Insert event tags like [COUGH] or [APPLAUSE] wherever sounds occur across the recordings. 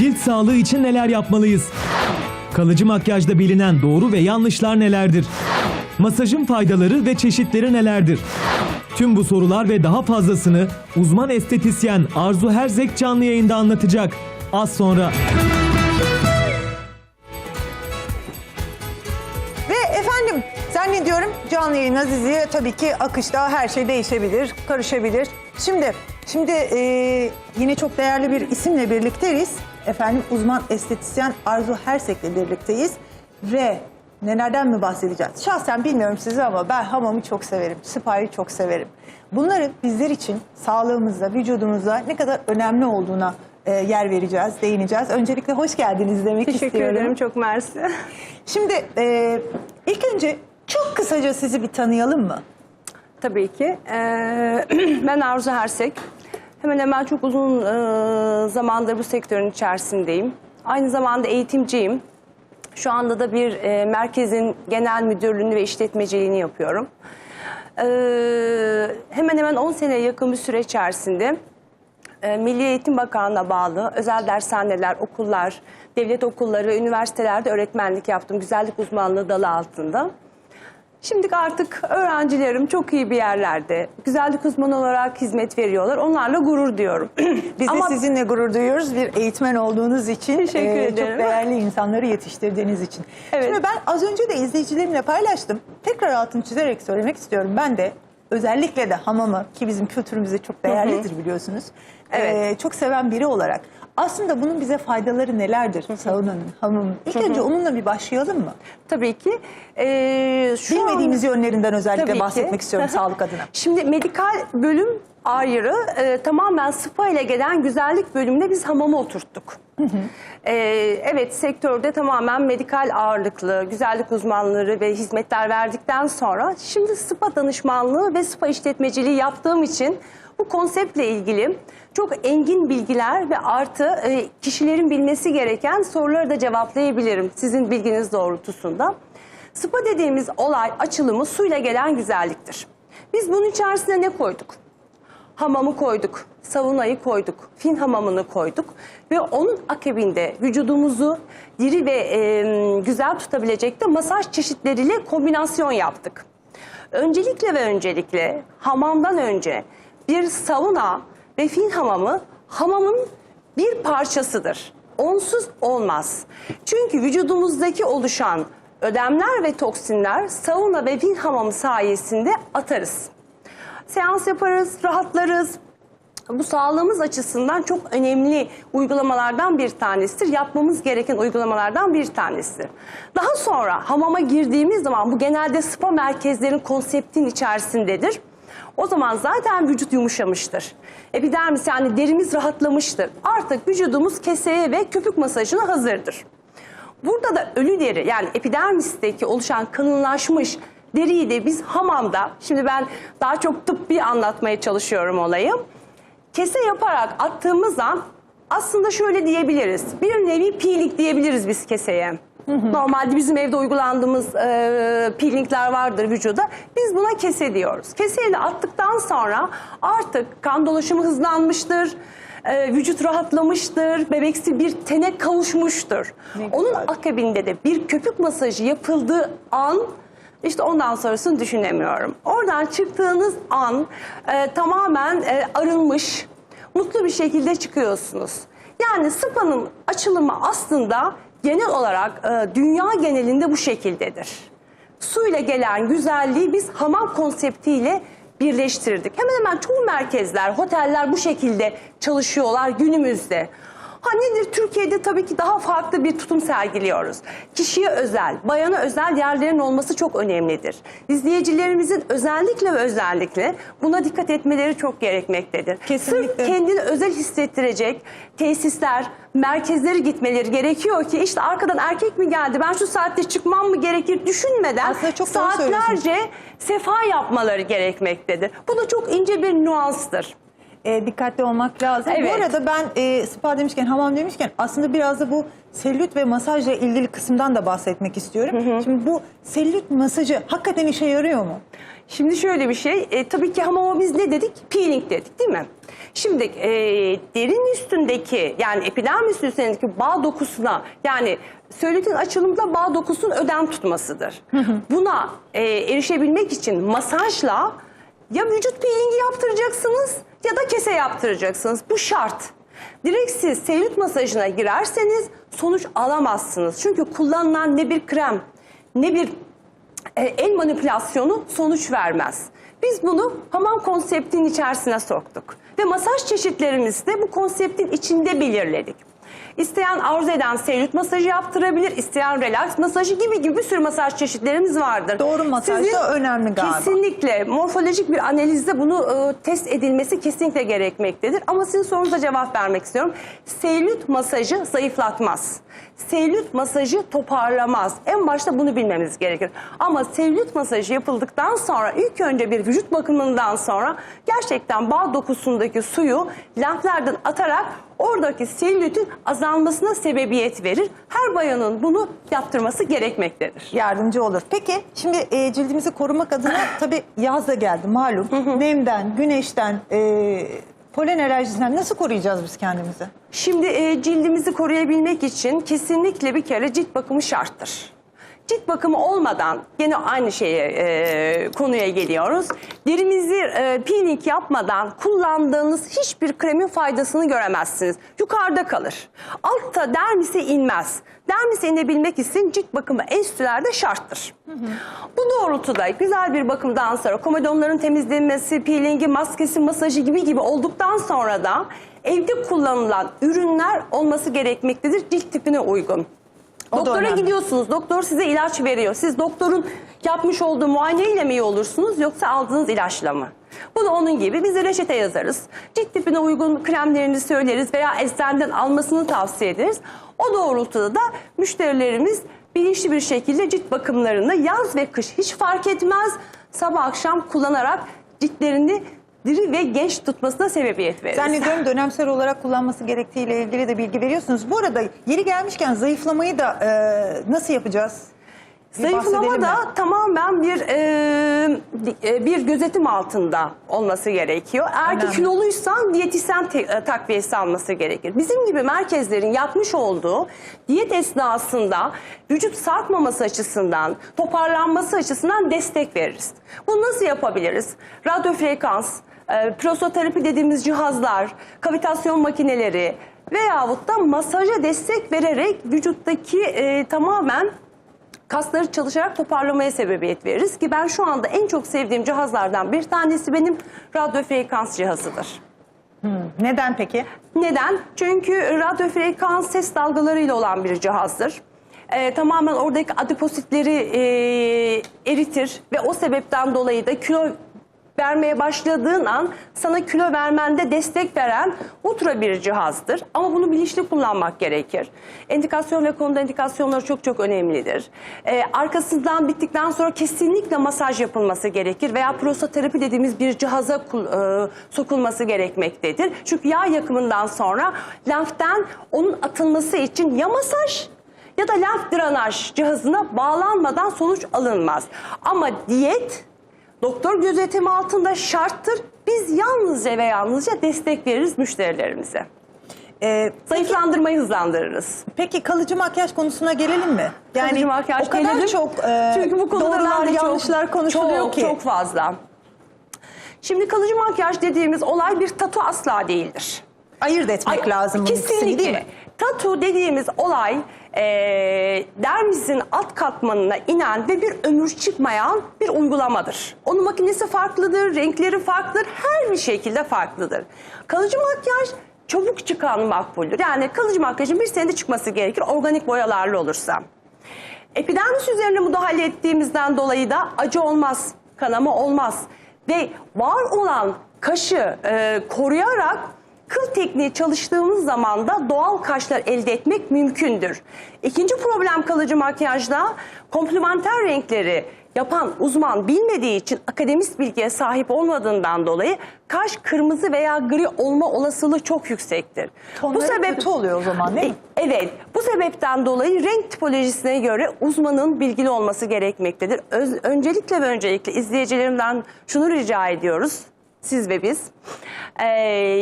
Cilt sağlığı için neler yapmalıyız? Kalıcı makyajda bilinen doğru ve yanlışlar nelerdir? Masajın faydaları ve çeşitleri nelerdir? Tüm bu sorular ve daha fazlasını uzman estetisyen Arzu Herzek canlı yayında anlatacak. Az sonra. Ve efendim zannediyorum canlı yayın Azizi'ye tabii ki akışta her şey değişebilir, karışabilir. Şimdi şimdi e, yine çok değerli bir isimle birlikteyiz. Efendim uzman estetisyen Arzu Hersek'le birlikteyiz. Ve nelerden mi bahsedeceğiz? Şahsen bilmiyorum sizi ama ben hamamı çok severim, spayı çok severim. Bunları bizler için sağlığımızda, vücudumuzda ne kadar önemli olduğuna e, yer vereceğiz, değineceğiz. Öncelikle hoş geldiniz demek Teşekkür istiyorum. ederim çok mersi. Şimdi e, ilk önce çok kısaca sizi bir tanıyalım mı? Tabii ki. Ee, [CLEARS THROAT] ben Arzu Hersek. Hemen hemen çok uzun e, zamandır bu sektörün içerisindeyim. Aynı zamanda eğitimciyim. Şu anda da bir e, merkezin genel müdürlüğünü ve işletmeciliğini yapıyorum. Ee, hemen hemen 10 seneye yakın bir süre içerisinde e, Milli Eğitim Bakanlığı'na bağlı özel dershaneler, okullar, devlet okulları ve üniversitelerde öğretmenlik yaptım. Güzellik uzmanlığı dalı altında. Şimdi artık öğrencilerim çok iyi bir yerlerde. Güzellik uzmanı olarak hizmet veriyorlar. Onlarla gurur diyorum. [CLEARS THROAT] Biz Ama de sizinle gurur duyuyoruz bir eğitmen olduğunuz için. Teşekkür e, ederim. Çok değerli insanları yetiştirdiğiniz için. Evet. Şimdi ben az önce de izleyicilerimle paylaştım. Tekrar altını çizerek söylemek istiyorum. Ben de özellikle de hamamı ki bizim kültürümüzde çok değerlidir biliyorsunuz. Evet. e, çok seven biri olarak. Aslında bunun bize faydaları nelerdir? Saunanın, hamamın. İlk önce onunla bir başlayalım mı? tabii ki e, şu an- Bilmediğimiz yönlerinden özellikle Tabii ki. bahsetmek istiyorum sağlık adına. Şimdi medikal bölüm ayrı e, tamamen spa ile gelen güzellik bölümüne biz hamamı oturttuk. E, evet sektörde tamamen medikal ağırlıklı güzellik uzmanları ve hizmetler verdikten sonra şimdi spa danışmanlığı ve spa işletmeciliği yaptığım için bu konseptle ilgili çok engin bilgiler ve artı e, kişilerin bilmesi gereken soruları da cevaplayabilirim sizin bilginiz doğrultusunda. Spa dediğimiz olay açılımı suyla gelen güzelliktir. Biz bunun içerisine ne koyduk? Hamamı koyduk, saunayı koyduk, fin hamamını koyduk ve onun akabinde vücudumuzu diri ve e, güzel tutabilecek de masaj çeşitleriyle kombinasyon yaptık. Öncelikle ve öncelikle hamamdan önce bir sauna ve fin hamamı hamamın bir parçasıdır. Onsuz olmaz. Çünkü vücudumuzdaki oluşan ödemler ve toksinler sauna ve fin hamamı sayesinde atarız. Seans yaparız, rahatlarız, bu sağlığımız açısından çok önemli uygulamalardan bir tanesidir. Yapmamız gereken uygulamalardan bir tanesidir. Daha sonra hamama girdiğimiz zaman bu genelde spa merkezlerin konseptin içerisindedir. O zaman zaten vücut yumuşamıştır. Epidermis yani derimiz rahatlamıştır. Artık vücudumuz keseye ve köpük masajına hazırdır. Burada da ölü deri yani epidermisteki oluşan kalınlaşmış deriyi de biz hamamda, şimdi ben daha çok tıbbi anlatmaya çalışıyorum olayı. Kese yaparak attığımız an aslında şöyle diyebiliriz. Bir nevi peeling diyebiliriz biz keseye. Normalde bizim evde uygulandığımız e, peelingler vardır vücuda. Biz buna kese diyoruz. Keseyle attıktan sonra artık kan dolaşımı hızlanmıştır. e, vücut rahatlamıştır. Bebeksi bir tene kavuşmuştur. Onun akabinde de bir köpük masajı yapıldığı an işte ondan sonrasını düşünemiyorum. Oradan çıktığınız an e, tamamen e, arınmış, mutlu bir şekilde çıkıyorsunuz. Yani spa'nın açılımı aslında genel olarak e, dünya genelinde bu şekildedir. Suyla gelen güzelliği biz hamam konseptiyle birleştirdik. Hemen hemen çoğu merkezler, oteller bu şekilde çalışıyorlar günümüzde. Ha nedir? Türkiye'de tabii ki daha farklı bir tutum sergiliyoruz. Kişiye özel, bayana özel yerlerin olması çok önemlidir. İzleyicilerimizin özellikle ve özellikle buna dikkat etmeleri çok gerekmektedir. Kesinlikle. Sırf kendini özel hissettirecek tesisler, merkezlere gitmeleri gerekiyor ki işte arkadan erkek mi geldi ben şu saatte çıkmam mı gerekir düşünmeden Aslında çok saatlerce sefa yapmaları gerekmektedir. Bu da çok ince bir nüanstır. E, dikkatli olmak lazım. Evet. Bu arada ben e, spa demişken, hamam demişken aslında biraz da bu selülit ve masajla ilgili kısımdan da bahsetmek istiyorum. Şimdi bu selülit masajı hakikaten işe yarıyor mu? Şimdi şöyle bir şey, e, tabii ki hamama biz ne dedik? Peeling dedik değil mi? Şimdi e, derin üstündeki yani epidermis üstündeki bağ dokusuna yani selülitin açılımında bağ dokusunun ödem tutmasıdır. Buna e, erişebilmek için masajla ya vücut peelingi yaptıracaksınız ya da kese yaptıracaksınız. Bu şart. Direkt siz selülit masajına girerseniz sonuç alamazsınız. Çünkü kullanılan ne bir krem ne bir e, el manipülasyonu sonuç vermez. Biz bunu hamam konseptinin içerisine soktuk. Ve masaj çeşitlerimizi de bu konseptin içinde belirledik. İsteyen arzu eden selülit masajı yaptırabilir, isteyen relax masajı gibi gibi bir sürü masaj çeşitlerimiz vardır. Doğru masaj da önemli galiba. Kesinlikle morfolojik bir analizde bunu e, test edilmesi kesinlikle gerekmektedir. Ama sizin sorunuza cevap vermek istiyorum. Selülit masajı zayıflatmaz. Selülit masajı toparlamaz. En başta bunu bilmemiz gerekir. Ama selülit masajı yapıldıktan sonra ilk önce bir vücut bakımından sonra gerçekten bağ dokusundaki suyu lenflerden atarak oradaki selülitin azalmasına sebebiyet verir. Her bayanın bunu yaptırması gerekmektedir. Yardımcı olur. Peki şimdi e, cildimizi korumak adına [LAUGHS] tabii yaz da geldi malum. Nemden, güneşten, e, polen alerjisinden nasıl koruyacağız biz kendimizi? Şimdi e, cildimizi koruyabilmek için kesinlikle bir kere cilt bakımı şarttır. Cilt bakımı olmadan yine aynı şeye e, konuya geliyoruz. Derimizi e, peeling yapmadan kullandığınız hiçbir kremin faydasını göremezsiniz. Yukarıda kalır. Altta dermise inmez. Dermise inebilmek için cilt bakımı enstitülerde şarttır. Bu doğrultuda güzel bir bakımdan sonra komedonların temizlenmesi, peelingi, maskesi, masajı gibi gibi olduktan sonra da evde kullanılan ürünler olması gerekmektedir cilt tipine uygun. O Doktora önemli. gidiyorsunuz, doktor size ilaç veriyor. Siz doktorun yapmış olduğu muayeneyle mi iyi olursunuz yoksa aldığınız ilaçla mı? Bu da onun gibi biz de reçete yazarız. Cilt tipine uygun kremlerini söyleriz veya eczaneden almasını tavsiye ederiz. O doğrultuda da müşterilerimiz bilinçli bir şekilde cilt bakımlarını yaz ve kış hiç fark etmez sabah akşam kullanarak ciltlerini diri ve genç tutmasına sebebiyet verir. Zannediyorum dönemsel olarak kullanması gerektiğiyle ilgili de bilgi veriyorsunuz. Bu arada yeri gelmişken zayıflamayı da e, nasıl yapacağız? Bir Zayıflama da mi? tamamen bir e, e, bir gözetim altında olması gerekiyor. Eğer ki Önemli. kiloluysan diyetisyen te- e, takviyesi alması gerekir. Bizim gibi merkezlerin yapmış olduğu diyet esnasında vücut sarkmaması açısından, toparlanması açısından destek veririz. Bunu nasıl yapabiliriz? Radyo frekans, e, prosoterapi dediğimiz cihazlar, kavitasyon makineleri veyahut da masaja destek vererek vücuttaki e, tamamen kasları çalışarak toparlamaya sebebiyet veririz ki ben şu anda en çok sevdiğim cihazlardan bir tanesi benim radyo frekans cihazıdır. Neden peki? Neden? Çünkü radyo frekans ses dalgalarıyla olan bir cihazdır. Ee, tamamen oradaki adipositleri e, eritir ve o sebepten dolayı da kilo vermeye başladığın an sana kilo vermende destek veren ultra bir cihazdır. Ama bunu bilinçli kullanmak gerekir. Endikasyon ve kontraindikasyonları çok çok önemlidir. Ee, arkasından bittikten sonra kesinlikle masaj yapılması gerekir veya prosoterapi dediğimiz bir cihaza e, sokulması gerekmektedir. Çünkü yağ yakımından sonra lenften onun atılması için ya masaj ya da lenf drenaj cihazına bağlanmadan sonuç alınmaz. Ama diyet doktor gözetimi altında şarttır. Biz yalnızca ve yalnızca destek veririz müşterilerimize. E, Zayıflandırmayı hızlandırırız. peki kalıcı makyaj konusuna gelelim mi? Kalıcı makyaj o kadar gelelim. çok e, Çünkü bu doğrular çok- yanlışlar konuşuluyor çok, ki. Çok fazla. Şimdi kalıcı makyaj dediğimiz olay bir tatu asla değildir. Ayırt etmek Ay, lazım Kesinlikle. değil mi? Tatu dediğimiz olay e, dermizin alt katmanına inen ve bir ömür çıkmayan bir uygulamadır. Onun makinesi farklıdır, renkleri farklıdır, her bir şekilde farklıdır. Kalıcı makyaj çabuk çıkan makbuldür. Yani kalıcı makyajın bir senede çıkması gerekir organik boyalarla olursa. Epidermis üzerine müdahale ettiğimizden dolayı da acı olmaz, kanama olmaz. Ve var olan kaşı e, koruyarak kıl tekniği çalıştığımız zaman da doğal kaşlar elde etmek mümkündür. İkinci problem kalıcı makyajda komplementer renkleri yapan uzman bilmediği için akademik bilgiye sahip olmadığından dolayı kaş kırmızı veya gri olma olasılığı çok yüksektir. Tonları kötü oluyor o zaman değil mi? E, Evet, bu sebepten dolayı renk tipolojisine göre uzmanın bilgili olması gerekmektedir. Öz- öncelikle ve öncelikle izleyicilerimden şunu rica ediyoruz, siz ve biz. Ee,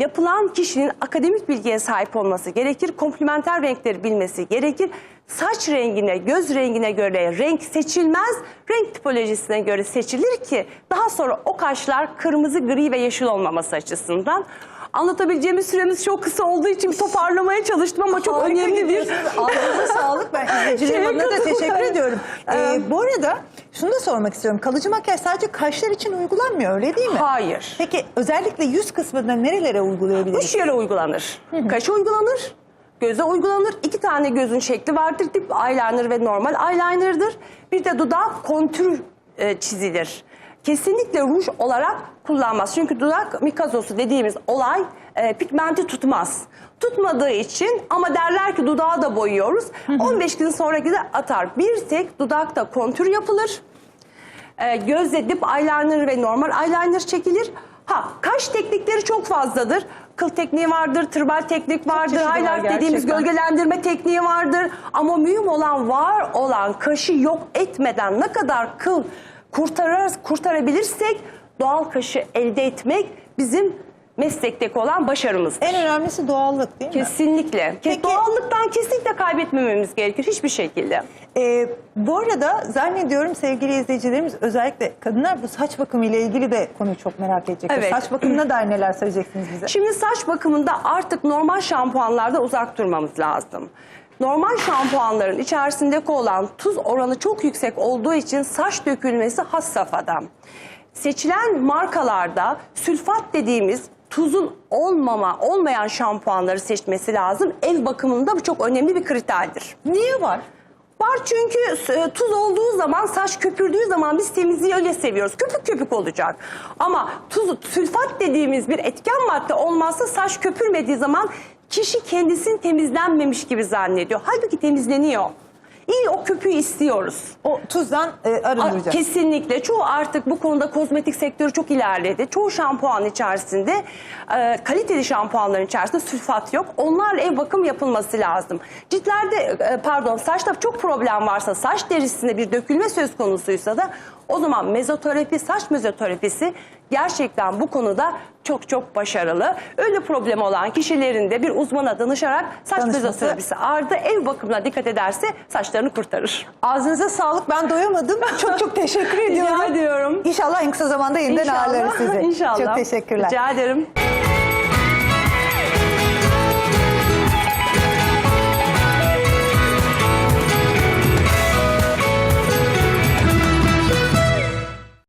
yapılan kişinin akademik bilgiye sahip olması gerekir, komplementer renkleri bilmesi gerekir. Saç rengine, göz rengine göre renk seçilmez, renk tipolojisine göre seçilir ki daha sonra o kaşlar kırmızı, gri ve yeşil olmaması açısından. Anlatabileceğimiz süremiz çok kısa olduğu için toparlamaya çalıştım ama çok Harika önemli bir... Ağzınıza [LAUGHS] sağlık. Ben izleyicilerim adına da teşekkür ediyorum. Ee, Ee, bu arada şunu da sormak istiyorum. Kalıcı makyaj sadece kaşlar için uygulanmıyor öyle değil mi? Hayır. Peki özellikle yüz kısmında nerelere uygulayabiliriz? Üç yere uygulanır. Kaşa uygulanır, göze uygulanır. İki tane gözün şekli vardır. Dip eyeliner ve normal eyeliner'dır. Bir de dudak kontür e, çizilir. Kesinlikle ruj olarak kullanmaz. Çünkü dudak mikazosu dediğimiz olay e, pigmenti tutmaz. Tutmadığı için ama derler ki dudağı da boyuyoruz. 15 gün sonra de atar. Bir tek dudakta kontür yapılır. E, gözde dip eyeliner ve normal eyeliner çekilir. Ha kaş teknikleri çok fazladır. Kıl tekniği vardır, tırmal teknik vardır, çeşidi var highlight dediğimiz gerçekten. gölgelendirme tekniği vardır. Ama mühim olan var olan kaşı yok etmeden ne kadar kıl kurtarır, kurtarabilirsek doğal kaşı elde etmek bizim meslekteki olan başarımızdır. En önemlisi doğallık değil mi? Kesinlikle. Ke- Peki- Doğallıktan kesinlikle kaybetmememiz gerekir hiçbir şekilde. Ee, bu arada zannediyorum sevgili izleyicilerimiz özellikle kadınlar bu saç bakımı ile ilgili de konuyu çok merak edecekler. Evet. Saç bakımına dair neler söyleyeceksiniz bize? Şimdi saç bakımında artık normal şampuanlarda uzak durmamız lazım. Normal şampuanların içerisindeki olan tuz oranı çok yüksek olduğu için saç dökülmesi has safhada. Seçilen markalarda sülfat dediğimiz tuzun olmama, olmayan şampuanları seçmesi lazım. Ev bakımında bu çok önemli bir kriterdir. Niye var? Var çünkü e, tuz olduğu zaman saç köpürdüğü zaman biz temizliği öyle seviyoruz. Köpük köpük olacak. Ama tuz, sülfat dediğimiz bir etken madde olmazsa saç köpürmediği zaman kişi kendisini temizlenmemiş gibi zannediyor. Halbuki temizleniyor. İyi o köpüğü istiyoruz. O tuzdan e, arındıracağız. Kesinlikle. Çoğu artık bu konuda kozmetik sektörü çok ilerledi. Çoğu şampuan içerisinde, e, kaliteli şampuanların içerisinde sülfat yok. Onlarla ev bakım yapılması lazım. Ciltlerde, e, pardon saçta çok problem varsa, saç derisinde bir dökülme söz konusuysa da o zaman mezoterapi, saç mezoterapisi gerçekten bu konuda çok çok başarılı. Öyle problemi olan kişilerin de bir uzmana danışarak saç Danışması. mezoterapisi ardı ev bakımına dikkat ederse saçlarını kurtarır. Ağzınıza sağlık. Ben doyamadım. Çok çok teşekkür [LAUGHS] ediyorum. Rica ediyorum. İnşallah en kısa zamanda yeniden ağırlarız sizi. [LAUGHS] İnşallah. Çok teşekkürler. Rica ederim.